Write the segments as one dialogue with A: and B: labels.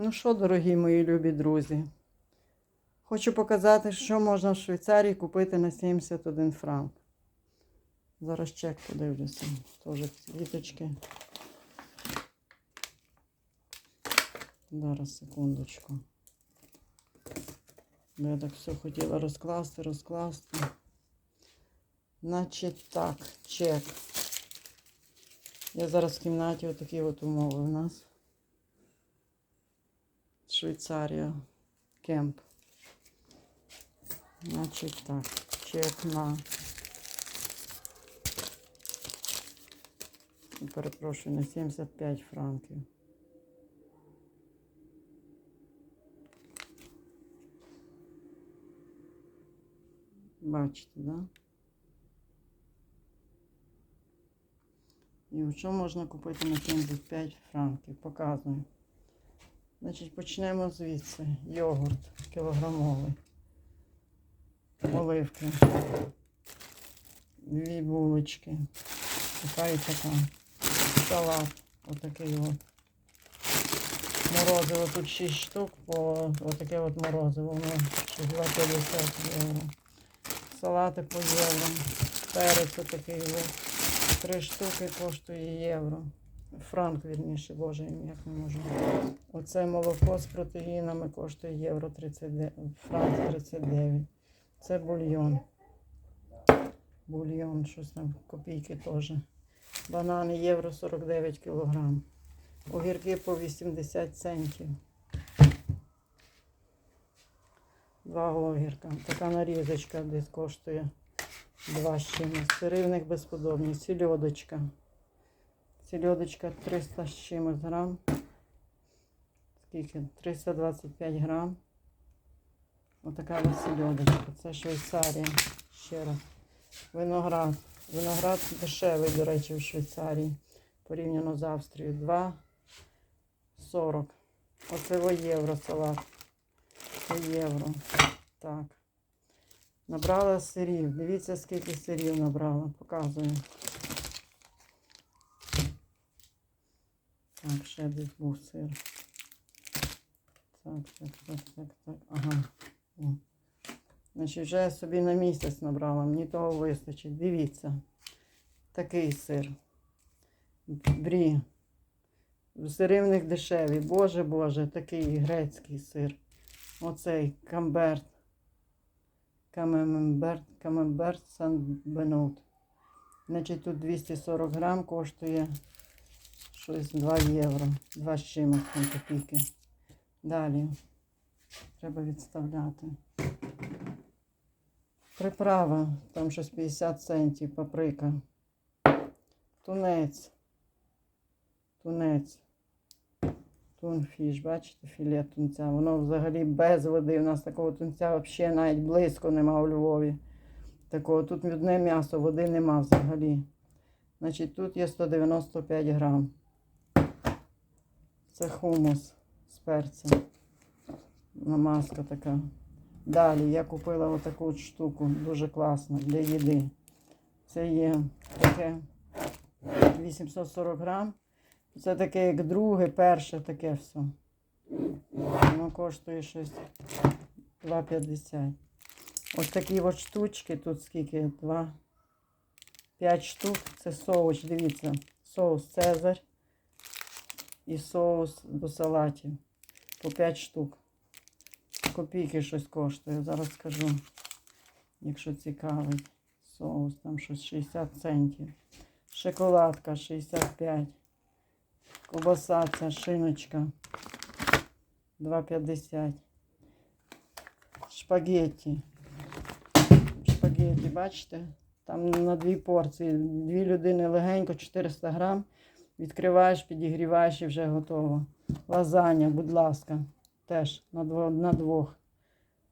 A: Ну що, дорогі мої любі друзі? Хочу показати, що можна в Швейцарії купити на 71 франк. Зараз чек подивлюся. Теж квіточки. Зараз секундочку. Я так все хотіла розкласти, розкласти. Значить так, чек. Я зараз в кімнаті отакі от умови у нас. Швейцарія. Кемп. Значить так, чек на. Перепрошую, на 75 франків. Бачите, да? І що можна купити на 75 франків? Показую. Значить, почнемо звідси. Йогурт кілограмовий. Оливки. Дві булочки. Така і така. Салат. Отакий от. Морозиво тут 6 штук по отаке от морозиво. Воно 2,50 євро. Салати по євро. Перець отакий от. Три штуки коштує євро. Франк, вірніше, боже, як не можу. Оце молоко з протеїнами коштує євро 39, франк 39. Це бульйон. Бульйон, щось там, копійки теж. Банани євро 49 кілограм. Огірки по 80 центів. Два огірка. Така нарізочка десь коштує два з чимось. Сирівник безподобний. Сільодочка. Сільодочка 300 з чимось грам. Скільки? 325 грам. Отака ось сільодочка. Це Швейцарія. Ще раз. Виноград. Виноград дешевий, до речі, в Швейцарії. Порівняно з Австрією. 2,40. Оце євро салат. Це євро. Так. Набрала сирів. Дивіться, скільки сирів набрала. Показую. Так, ще десь був сир. Так, так, так, так, так. Ага. О. Значить, вже я собі на місяць набрала, мені того вистачить. Дивіться. Такий сир. Брі. Сири в них дешеві. Боже Боже, такий грецький сир. Оцей камберт. Камемберт, камемберт сан бенут. Значить, тут 240 грам коштує щось 2 євро. 2 з чимось там копійки. Далі. Треба відставляти. Приправа, там щось 50 центів, паприка. Тунець. Тунець. Тунфіш, бачите, філе тунця. Воно взагалі без води. У нас такого тунця взагалі навіть близько нема у Львові. Такого тут мідне м'ясо, води нема взагалі. Значить, тут є 195 грам. Це хумус з перцем. Намазка така. Далі я купила отаку от штуку, дуже класну для їди. Це є таке 840 грам. Це таке, як друге, перше таке все. Воно коштує щось 2,50. Ось такі от штучки, тут скільки? 2, 5 штук. Це соус, дивіться, соус Цезарь і соус до салатів. По 5 штук копійки щось коштує. Зараз скажу, якщо цікавить. Соус, там щось 60 центів. Шоколадка 65. Ковбаса ця шиночка 2,50. Шпагетті. Шпагетті, бачите? Там на дві порції. Дві людини легенько, 400 грам. Відкриваєш, підігріваєш і вже готово. Лазаня, будь ласка. Теж на дво- на двох.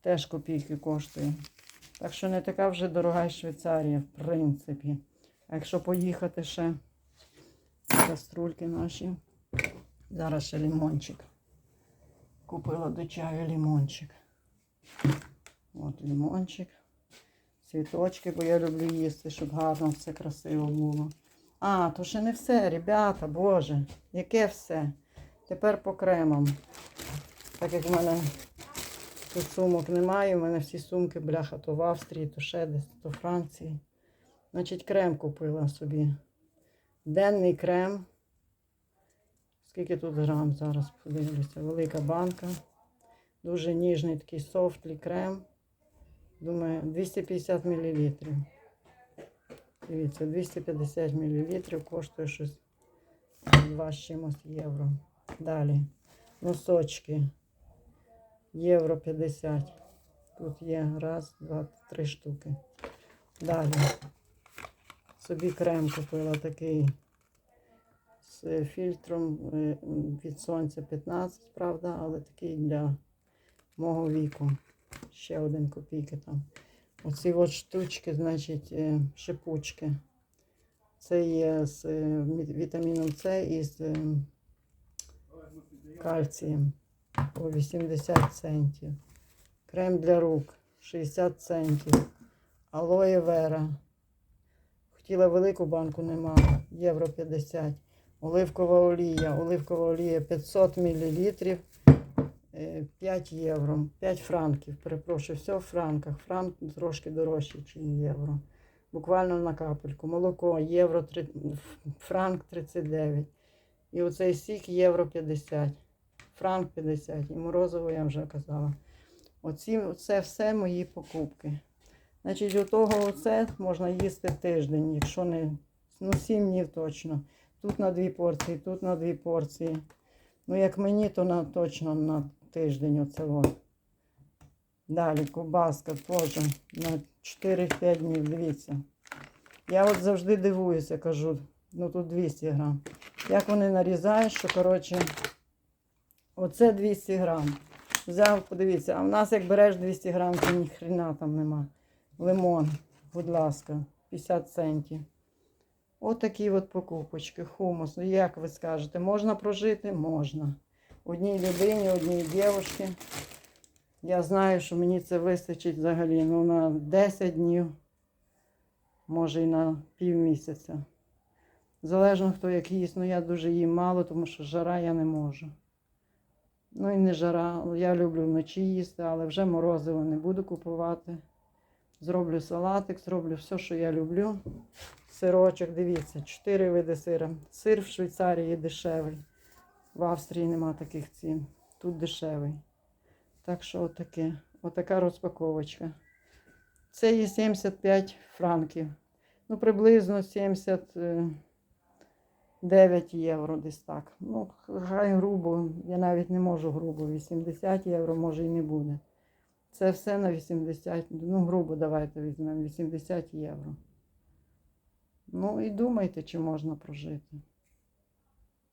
A: Теж копійки коштує. Так що не така вже дорога Швейцарія, в принципі. А якщо поїхати ще каструльки наші. Зараз ще лимончик. Купила до чаю лимончик. От лимончик. Цвіточки, бо я люблю їсти, щоб гарно все красиво було. А, то ще не все, ребята, боже, яке все? Тепер по кремам. Так як в мене тут сумок немає, у мене всі сумки, бляха, то в Австрії, то ще десь, то в Франції. Значить, крем купила собі. Денний крем. Скільки тут грам зараз подивлюся? Велика банка. Дуже ніжний такий софтлі крем. Думаю, 250 мл. Дивіться, 250 мл коштує щось 2 з чимось євро. Далі. Носочки. Євро 50. Тут є раз, два, три штуки. Далі. Собі крем купила такий з фільтром е, від сонця 15, правда, але такий для мого віку. Ще один копійки там. Оці от штучки, значить, е, шипучки. Це є з е, вітаміном С і з е, кальцієм по 80 центів. Крем для рук 60 центів. Алоє вера. Хотіла велику банку, нема. Євро 50. Оливкова олія. Оливкова олія 500 мл. 5 євро. 5 франків. Перепрошую, все в франках. Франк трошки дорожчий, ніж євро. Буквально на капельку. Молоко євро 3, франк 39. І оцей сік євро 50. Франк 50. І морозиво я вже казала. Оці, це все мої покупки. Значить, до того оце можна їсти тиждень, якщо не ну, 7 днів точно. Тут на дві порції, тут на дві порції. Ну, як мені, то на, точно на тиждень оце. Далі ковбаска теж на 4-5 днів, дивіться. Я от завжди дивуюся, кажу, ну тут 200 грам. Як вони нарізають, що, коротше, оце 200 грам. Взяв, подивіться, а в нас як береш 200 грам, то ні хрена там нема. Лимон, будь ласка, 50 центів. От такі от покупочки, хумус. Ну, як ви скажете, можна прожити? Можна. Одній людині, одній дівчинці. Я знаю, що мені це вистачить взагалі ну, на 10 днів, може і на півмісяця. Залежно хто як їсть, ну я дуже їм мало, тому що жара я не можу. Ну і не жара. Я люблю вночі їсти, але вже морозиво не буду купувати. Зроблю салатик, зроблю все, що я люблю. Сирочок, дивіться, чотири види сира. Сир в Швейцарії дешевий. В Австрії нема таких цін. Тут дешевий. Так що отаке. Отака розпаковочка. Це є 75 франків. Ну, приблизно 79 євро десь так. Ну, хай грубо, я навіть не можу грубо. 80 євро може і не буде. Це все на 80, ну, грубо давайте візьмемо 80 євро. Ну і думайте, чи можна прожити.